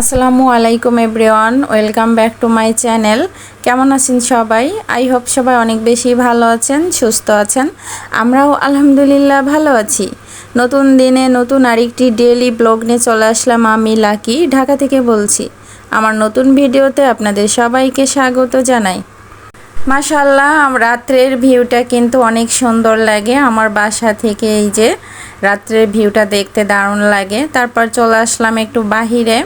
আসসালামু আলাইকুম everyone, welcome back to my channel. কেমন আছেন সবাই? আই হোপ সবাই অনেক বেশি ভালো আছেন, সুস্থ আছেন। আমরাও আলহামদুলিল্লাহ ভালো আছি। নতুন দিনে নতুন আরেকটি ডেইলি ব্লগ নিয়ে চলে আসলাম আমি লাকি, ঢাকা থেকে বলছি। আমার নতুন ভিডিওতে আপনাদের সবাইকে স্বাগত জানাই। মাশাল্লাহ রাত্রের ভিউটা কিন্তু অনেক সুন্দর লাগে আমার বাসা থেকে এই যে। রাত্রের ভিউটা দেখতে দারুণ লাগে। তারপর চলে আসলাম একটু বাহিরে।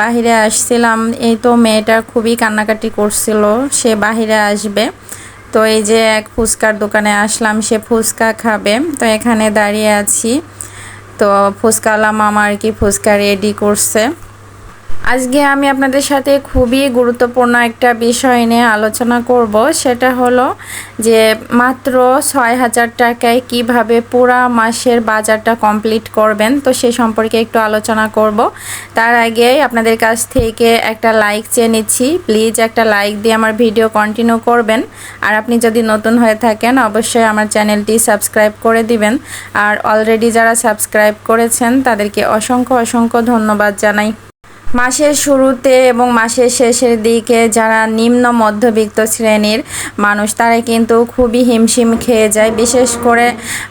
বাহিরে আসছিলাম, এই তো মেয়েটা খুবই কান্নাকাটি করছিল, সে বাহিরে আসবে। তো এই যে এক ফুচকার দোকানে আসলাম, সে ফুচকা খাবে। তো এখানে দাঁড়িয়ে আছি। তো ফুচকাওয়ালা মামা আর কি ফুচকা রেডি করছে। আজকে আমি আপনাদের সাথে খুবই গুরুত্বপূর্ণ একটা বিষয় নিয়ে আলোচনা করব। সেটা হলো যে মাত্র ছয় হাজার টাকায় কীভাবে পুরা মাসের বাজারটা কমপ্লিট করবেন, তো সে সম্পর্কে একটু আলোচনা করব। তার আগে আপনাদের কাছ থেকে একটা লাইক চেয়ে নিচ্ছি। প্লিজ একটা লাইক দিয়ে আমার ভিডিও কন্টিনিউ করবেন। আর আপনি যদি নতুন হয়ে থাকেন, অবশ্যই আমার চ্যানেলটি সাবস্ক্রাইব করে দিবেন। আর অলরেডি যারা সাবস্ক্রাইব করেছেন, তাদেরকে অসংখ্য অসংখ্য ধন্যবাদ জানাই। মাসের শুরুতে এবং মাসের শেষের দিকে যারা নিম্ন মধ্যবিত্ত শ্রেণির মানুষ, তারা কিন্তু খুবই হিমশিম খেয়ে যায়। বিশেষ করে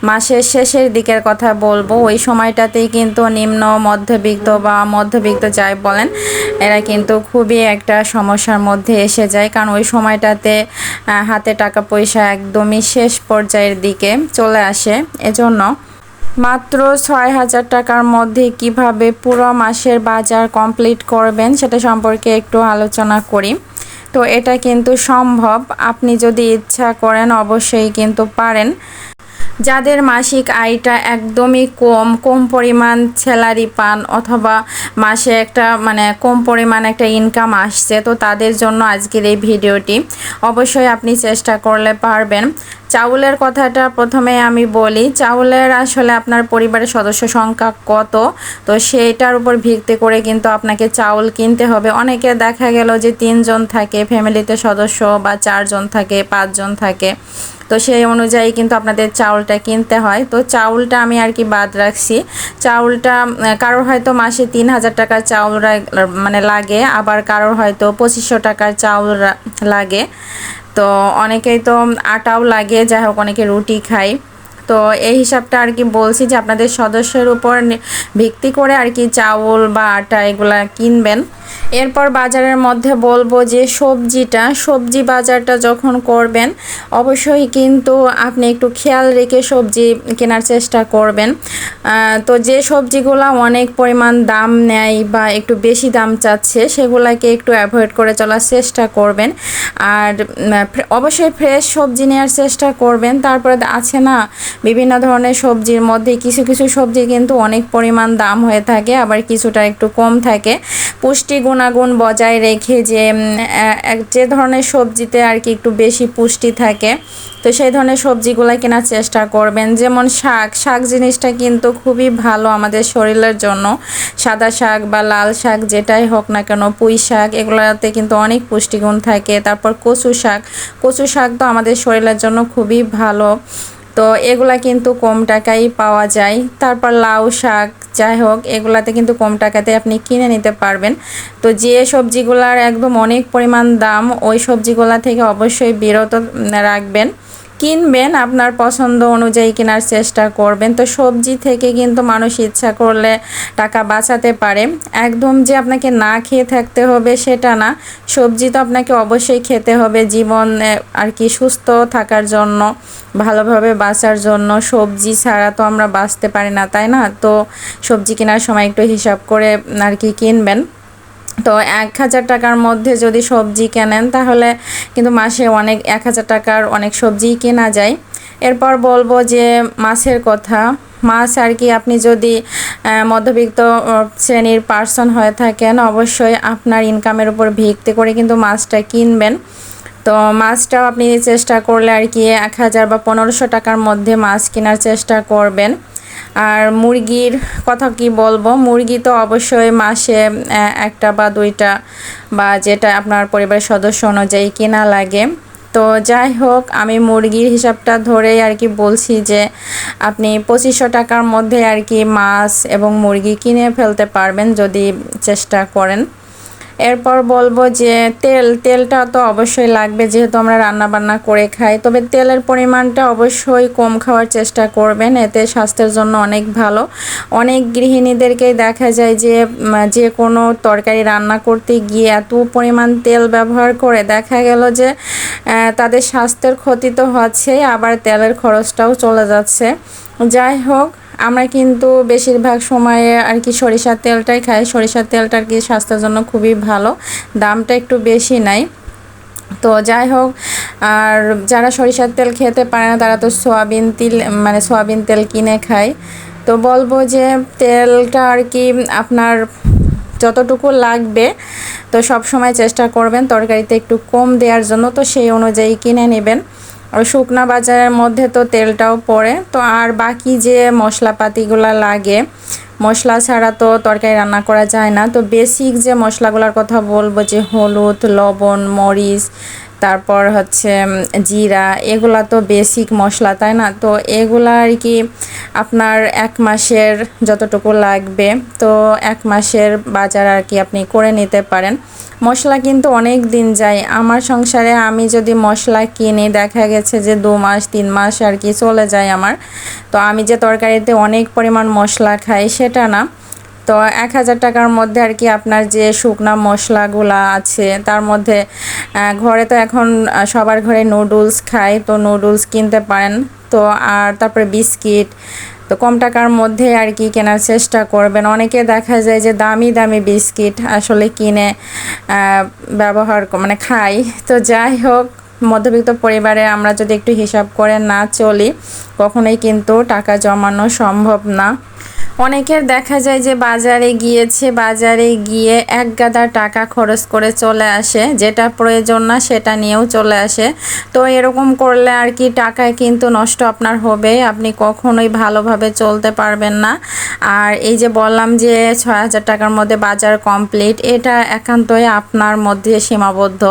মাসের শেষের দিকের কথা বলব, ওই সময়টাতেই কিন্তু নিম্ন মধ্যবিত্ত বা মধ্যবিত্ত যাই বলেন, এরা কিন্তু খুবই একটা সমস্যার মধ্যে এসে যায়। কারণ ওই সময়টাতে হাতে টাকা পয়সা একদমই শেষ পর্যায়ের দিকে চলে আসে। এজন্য মাত্র ছয় হাজার টাকার মধ্যে কীভাবে পুরো মাসের বাজার কমপ্লিট করবেন সেটা সম্পর্কে একটু আলোচনা করি। তো এটা কিন্তু সম্ভব। আপনি যদি ইচ্ছা করেন অবশ্যই কিন্তু পারেন। যাদের মাসিক আয়টা একদমই কম কম পরিমাণ স্যালারি পান অথবা মাসে একটা মানে কম পরিমাণ একটা ইনকাম আসছে, তো তাদের জন্য আজকের এই ভিডিওটি অবশ্যই আপনি চেষ্টা করলে পারবেন। চাউলের কথাটা প্রথমে আমি বলি, চাউলের আসলে আপনার পরিবারের সদস্য সংখ্যা কত? তো সেইটার উপর ভিত্তি করে কিন্তু আপনাকে চাউল কিনতে হবে। অনেকে দেখা গেল যে তিনজন থাকে ফ্যামিলিতে সদস্য বা চারজন থাকে, পাঁচজন থাকে। তো সেই অনুযায়ী কিন্তু আপনাদের চাউলটা কিনতে হয়। তো চাউলটা আমি আর কি বাদ রাখছি। চাউলটা কারোর হয়তো মাসে তিন হাজার টাকার চাউল মানে লাগে, আবার কারোর হয়তো পঁচিশশো টাকার চাউল লাগে। তো অনেকেই তো আটাও লাগে, যাই হোক অনেকে রুটি খায়। তো এই হিসাবটা আর কি বলছি যে আপনাদের সদস্যের উপর ভিত্তি করে আর কি চাউল বা আটা এগুলা কিনবেন। এরপর বাজারের মধ্যে বলব যে সবজিটা, সবজি বাজারটা যখন করবেন, অবশ্যই কিন্তু আপনি একটু খেয়াল রেখে সবজি কেনার চেষ্টা করবেন। তো যে সবজিগুলো অনেক পরিমাণ দাম নেয় বা একটু বেশি দাম চাচ্ছে, সেগুলাকে একটু অ্যাভয়েড করে চলার চেষ্টা করবেন। আর অবশ্যই ফ্রেশ সবজি নেওয়ার চেষ্টা করবেন। তারপরে আছে না, বিভিন্ন ধরনের সবজির মধ্যে কিছু কিছু সবজি কিন্তু অনেক পরিমাণ দাম হয়ে থাকে, আবার কিছুটা একটু কম থাকে। পুষ্টি গুণাগুণ বজায় রেখে যে যে ধরনের সবজিতে আর কি একটু বেশি পুষ্টি থাকে, তো সেই ধরনের সবজিগুলো কেনার চেষ্টা করবেন। যেমন শাক শাক জিনিসটা কিন্তু খুবই ভালো আমাদের শরীরের জন্য। সাদা শাক বা লাল শাক যেটাই হোক না কেন, পুঁই শাক, এগুলোতে কিন্তু অনেক পুষ্টিগুণ থাকে। তারপর কচু শাক কচু শাক তো আমাদের শরীরের জন্য খুবই ভালো। তো এগুলা কিন্তু কম টাকায় পাওয়া যায়। তারপর লাউ শাক যাই হোক, এগুলাতে কিন্তু কম টাকাতে আপনি কিনে নিতে পারবেন। তো যে সবজিগুলার একদম অনেক পরিমাণ দাম, ওই সবজিগুলা থেকে অবশ্যই বিরত রাখবেন। কিনবেন আপনার পছন্দ অনুযায়ী কেনার চেষ্টা করবেন। তো সবজি থেকে কিন্তু মানুষ ইচ্ছা করলে টাকা বাঁচাতে পারে। একদম যে আপনাকে না খেয়ে থাকতে হবে সেটা না। সবজি তো আপনাকে অবশ্যই খেতে হবে জীবন আর কি সুস্থ থাকার জন্য, ভালোভাবে বাঁচার জন্য। সবজি ছাড়া তো আমরা বাঁচতে পারি না, তাই না? তো সবজি কেনার সময় একটু হিসাব করে আর কি কিনবেন। তো এক হাজার টাকার মধ্যে যদি সবজি কেনেন, তাহলে কিন্তু মাসে অনেক, এক হাজার টাকার অনেক সবজি কেনা যায়। এরপর বলব যে মাছের কথা। মাছ আর কি আপনি যদি মধ্যবিত্ত শ্রেণির পার্সন হয়ে থাকেন, অবশ্যই আপনার ইনকামের উপর ভিত্তি করে কিন্তু মাছটা কিনবেন। তো মাছটাও আপনি চেষ্টা করলে আর কি এক হাজার বা পনেরোশো টাকার মধ্যে মাছ কেনার চেষ্টা করবেন। আর মুরগির কথা কি বলব? মুরগি তো অবশ্যই মাসে একটা বা দুইটা বা যেটা আপনার পরিবারের সদস্য অনুযায়ী কেনা লাগে। তো যাই হোক, আমি মুরগির হিসাবটা ধরেই আর কি বলছি যে, আপনি পঁচিশশো টাকার মধ্যে আর কি মাছ এবং মুরগি কিনে ফেলতে পারবেন যদি চেষ্টা করেন। এরপর বলব যে তেল, তেলটা তো অবশ্যই লাগবে যেহেতু আমরা রান্না বান্না করে খাই। তবে তেলের পরিমাণটা অবশ্যই কম খাওয়ার চেষ্টা করবেন, এতে স্বাস্থ্যের জন্য অনেক ভালো। অনেক গৃহিণীদেরকেই দেখা যায় যে যে কোনো তরকারি রান্না করতে গিয়ে এত পরিমাণ তেল ব্যবহার করে দেখা গেল যে তাদের স্বাস্থ্যের ক্ষতি তো হচ্ছেই, আবার তেলের খরচটাও চলে যাচ্ছে। যাই হোক আমরা কিন্তু বেশিরভাগ সময়ে আর কি সরিষার তেলটাই খাই। সরিষার তেলটা আর কি স্বাস্থ্যের জন্য খুবই ভালো। দামটা একটু বেশি নাই। তো যাই হোক, আর যারা সরিষার তেল খেতে পারে না, তারা তো সোয়াবিন তেল মানে সোয়াবিন তেল কিনে খায়। তো বলব যে তেলটা আর কি আপনার যতটুকু লাগবে, তো সব সময় চেষ্টা করবেন তরকারিতে একটু কম দেওয়ার জন্য। তো সেই অনুযায়ী কিনে নেবেন। শুকনা বাজারের মধ্যে তো তেলটাও পড়ে। তো আর বাকি যে মশলাপাতিগুলো লাগে, মশলা ছাড়া তো তরকারি রান্না করা যায় না। তো বেসিক যে মশলাগুলোর কথা বলব যে হলুদ, লবণ, মরিচ তারপর হচ্ছে জিরা, এগুলা তো বেসিক মশলা, তাই না? তো এগুলা আর কি আপনার এক মাসের যতটুকু লাগবে, তো এক মাসের বাজার আর কি আপনি করে নিতে পারেন। মশলা কিন্তু অনেক দিন যায়। আমার সংসারে আমি যদি মশলা কিনি, দেখা গেছে যে দু মাস, তিন মাস আর কি চলে যায় আমার। তো আমি যে তরকারিতে অনেক পরিমাণ মশলা খাই, সেটা না। তো এক হাজার টাকার মধ্যে আর কি আপনার যে শুকনা মশলাগুলা আছে, তার মধ্যে ঘরে তো এখন সবার ঘরে নুডলস খায়, তো নুডলস কিনতে পারেন। তো আর তারপরে বিস্কিট, তো কম টাকার মধ্যে আর কি কেনার চেষ্টা করবেন। অনেকে দেখা যায় যে দামি দামি বিস্কিট আসলে কিনে ব্যবহার মানে খাই তো যাই হোক, মধ্যবিত্ত পরিবারে আমরা যদি একটু হিসাব করে না চলি, কখনোই কিন্তু টাকা জমানো সম্ভব না। অনেকের দেখা যায় যে বাজারে গিয়েছে, বাজারে গিয়ে এক গাদা টাকা খরচ করে চলে আসে, যেটা প্রয়োজন না সেটা নিয়েও চলে আসে। তো এরকম করলে আর কি টাকায় কিন্তু নষ্ট আপনার হবে, আপনি কখনোই ভালোভাবে চলতে পারবেন না। আর এই যে বললাম যে ছয় হাজার টাকার মধ্যে বাজার কমপ্লিট, এটা একান্তই আপনার মধ্যে সীমাবদ্ধ।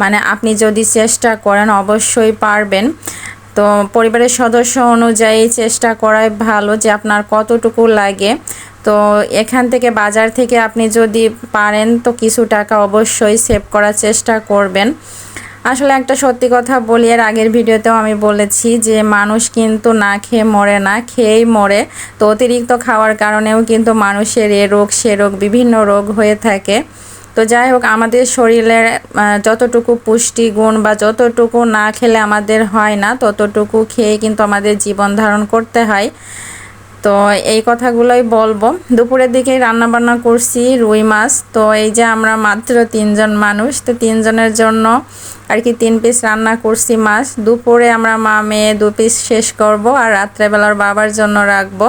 মানে আপনি যদি চেষ্টা করেন, অবশ্যই পারবেন। তো পরিবারের সদস্য অনুযায়ী চেষ্টা করাই ভালো যে আপনার কতটুকু লাগে। তো এখান থেকে বাজার থেকে আপনি যদি পারেন তো কিছু টাকা অবশ্যই সেভ করার চেষ্টা করবেন। আসলে একটা সত্যি কথা বলি, এর আগের ভিডিওতেও আমি বলেছি যে মানুষ কিন্তু না খেয়ে মরে না, খেয়েই মরে। তো অতিরিক্ত খাওয়ার কারণেও কিন্তু মানুষের এ রোগ, সে রোগ বিভিন্ন রোগ হয়ে থাকে। তো যাই হোক, আমাদের শরীরের যতটুকু পুষ্টি গুণ বা যতটুকু না খেলে আমাদের হয় না, ততটুকু খেয়ে কিন্তু আমাদের জীবন ধারণ করতে হয়। তো এই কথাগুলোই বলব। দুপুরের দিকেই রান্না বান্না করছি রুই মাছ। তো এই যে আমরা মাত্র তিনজন মানুষ, তো তিনজনের জন্য আর কি তিন পিস রান্না করছি মাছ। দুপুরে আমরা মা, মেয়ে দু পিস শেষ করব আর রাত্রেবেলার বাবার জন্য রাখব।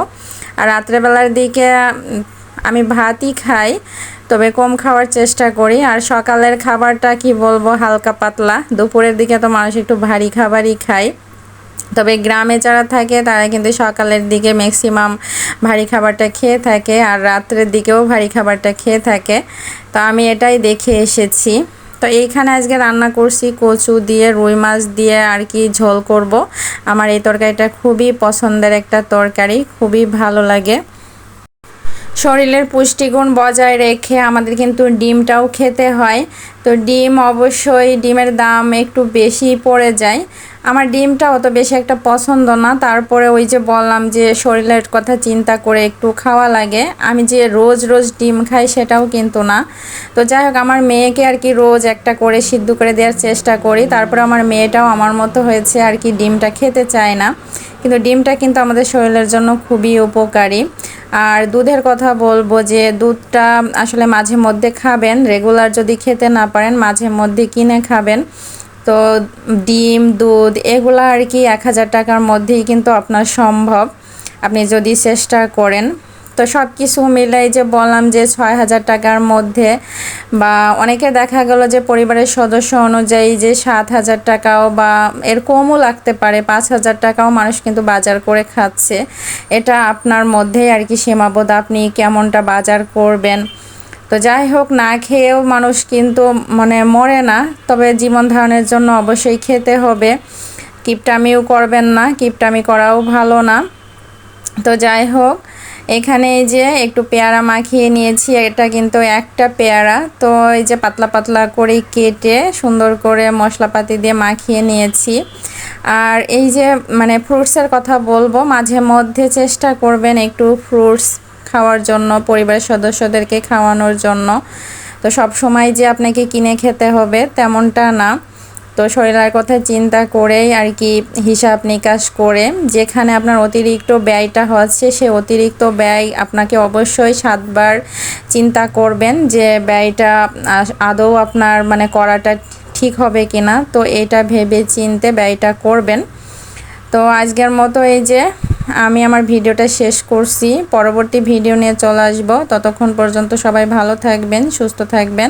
আর রাত্রেবেলার দিকে আমি ভাতই খাই। তবে কম খাওয়ার চেষ্টা করি। আর সকালের খাবারটা কি বলব, হালকা পাতলা। দুপুরের দিকে তো মানুষ একটু ভারী খাবারই খায়। তবে গ্রামে যারা থাকে, তারা কিন্তু সকালের দিকে ম্যাক্সিমাম ভারী খাবারটা খেয়ে থাকে আর রাত্রের দিকেও ভারী খাবারটা খেয়ে থাকে। তো আমি এটাই দেখে এসেছি। তো এইখানে আজকে রান্না করছি কচু দিয়ে, রুই মাছ দিয়ে আর কি ঝোল করব। আমার এই তরকারিটা খুবই পছন্দের একটা তরকারি, খুবই ভালো লাগে। শরীরের পুষ্টিগুণ বজায় রেখে আমাদের কিন্তু ডিমটাও খেতে হয়। তো ডিম অবশ্যই ডিমের দাম একটু বেশি পড়ে যায়। আমার ডিমটা অত বেশি একটা পছন্দ না। তারপরে ওই যে বললাম যে শরীরের কথা চিন্তা করে একটু খাওয়া লাগে। আমি যে রোজ রোজ ডিম খাই সেটাও কিন্তু না। তো যাই হোক, আমার মেয়েকে আর কি রোজ একটা করে সিদ্ধ করে দেওয়ার চেষ্টা করি। তারপরে আমার মেয়েটাও আমার মতো হয়েছে আর কি ডিমটা খেতে চায় না। কিন্তু ডিমটা কিন্তু আমাদের শরীরের জন্য খুবই উপকারী। আর দুধের কথা বলব যে দুধটা আসলে মাঝে মধ্যে খাবেন, রেগুলার যদি খেতে না পারেন মাঝে মধ্যে কিনে খাবেন। তো ডিম, দুধ এগুলো আর কি এক হাজার টাকার মধ্যেই কিন্তু আপনার সম্ভব। আপনি যদি চেষ্টা করেন তো সব কিছু মিলাই যে বললাম যে ছয় হাজার টাকার মধ্যে, বা অনেকে দেখা গেল যে পরিবারের সদস্য অনুযায়ী যে সাত হাজার টাকাও বা এর কমও লাগতে পারে, পাঁচ হাজার টাকাও মানুষ কিন্তু বাজার করে খাচ্ছে। এটা আপনার মধ্যেই আর কি সীমাবদ্ধ, আপনি কেমনটা বাজার করবেন। তো যাই হোক, না খেয়েও মানুষ কিন্তু মানে মরে না, তবে জীবন ধারণের জন্য অবশ্যই খেতে হবে। কিপটামিও করবেন না, কিপটামি করাও ভালো না। তো যাই হোক এখানে এই যে একটু পেয়ারা মাখিয়ে নিয়েছি, এটা কিন্তু একটা পেয়ারা। তো এই যে পাতলা পাতলা করে কেটে সুন্দর করে মশলাপাতি দিয়ে মাখিয়ে নিয়েছি। আর এই যে মানে ফ্রুটসের কথা বলব, মাঝে মধ্যে চেষ্টা করবেন একটু ফ্রুটস খাওয়ার জন্য, পরিবারের সদস্যদেরকে খাওয়ানোর জন্য। তো সব সময় যে আপনাকে কিনে খেতে হবে তেমনটা না। তো শরীরের কথা চিন্তা করেই আর কি হিসাব নিকাশ করে যেখানে আপনার অতিরিক্ত ব্যয়টা হচ্ছে সে অতিরিক্ত ব্যয় আপনাকে অবশ্যই সাতবার চিন্তা করবেন যে ব্যয়টা আদৌ আপনার মানে করাটা ঠিক হবে কি না তো এটা ভেবে চিনতে ব্যয়টা করবেন। তো আজকের মতো এই যে আমি আমার ভিডিওটা শেষ করছি। পরবর্তী ভিডিও নিয়ে চলে আসব। ততক্ষণ পর্যন্ত সবাই ভালো থাকবেন, সুস্থ থাকবেন।